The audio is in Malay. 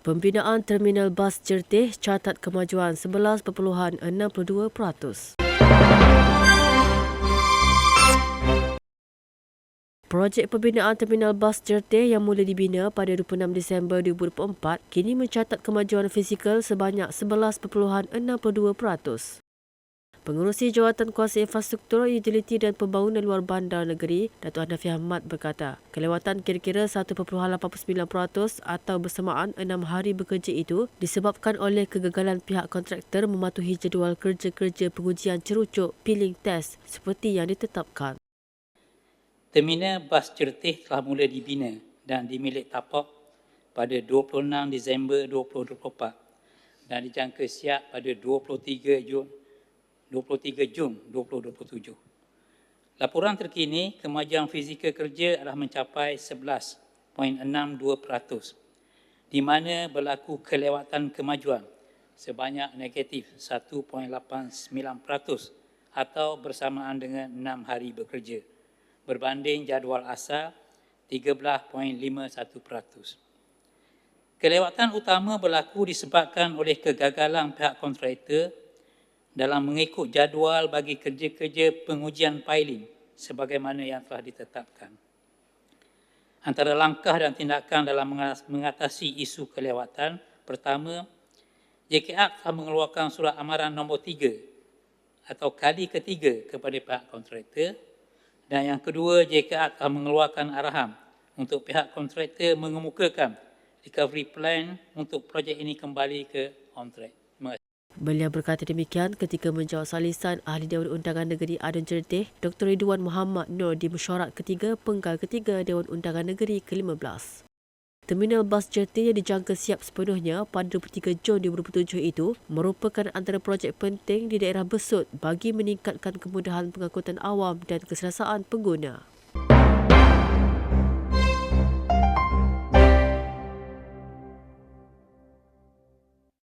Pembinaan Terminal Bas Jertih catat kemajuan 11.62%. Projek pembinaan Terminal Bas Jertih yang mula dibina pada 26 Disember 2024 kini mencatat kemajuan fizikal sebanyak 11.62%. Pengurusi Jawatan Kuasa Infrastruktur, Utiliti dan Pembangunan Luar Bandar Negeri, Datuk Hanafi Ahmad berkata, kelewatan kira-kira 1.89% atau bersamaan enam hari bekerja itu disebabkan oleh kegagalan pihak kontraktor mematuhi jadual kerja-kerja pengujian cerucuk peeling test seperti yang ditetapkan. Terminal bas Certih telah mula dibina dan dimilik tapak pada 26 Disember 2024 dan dijangka siap pada 23 Jun 23 Jun 2027. Laporan terkini, kemajuan fizikal kerja adalah mencapai 11.62% di mana berlaku kelewatan kemajuan sebanyak negatif 1.89% atau bersamaan dengan 6 hari bekerja berbanding jadual asal 13.51%. Kelewatan utama berlaku disebabkan oleh kegagalan pihak kontraktor dalam mengikut jadual bagi kerja-kerja pengujian piling sebagaimana yang telah ditetapkan. Antara langkah dan tindakan dalam mengatasi isu kelewatan, pertama, JKR telah mengeluarkan surat amaran nombor tiga atau kali ketiga kepada pihak kontraktor dan yang kedua, JKR telah mengeluarkan arahan untuk pihak kontraktor mengemukakan recovery plan untuk projek ini kembali ke on track. Beliau berkata demikian ketika menjawab salisan Ahli Dewan Undangan Negeri Adun Jertih, Dr. Ridwan Muhammad Nur di mesyuarat ketiga penggal ketiga Dewan Undangan Negeri ke-15. Terminal bas Jertih yang dijangka siap sepenuhnya pada 23 Jun 2007 itu merupakan antara projek penting di daerah Besut bagi meningkatkan kemudahan pengangkutan awam dan keselesaan pengguna.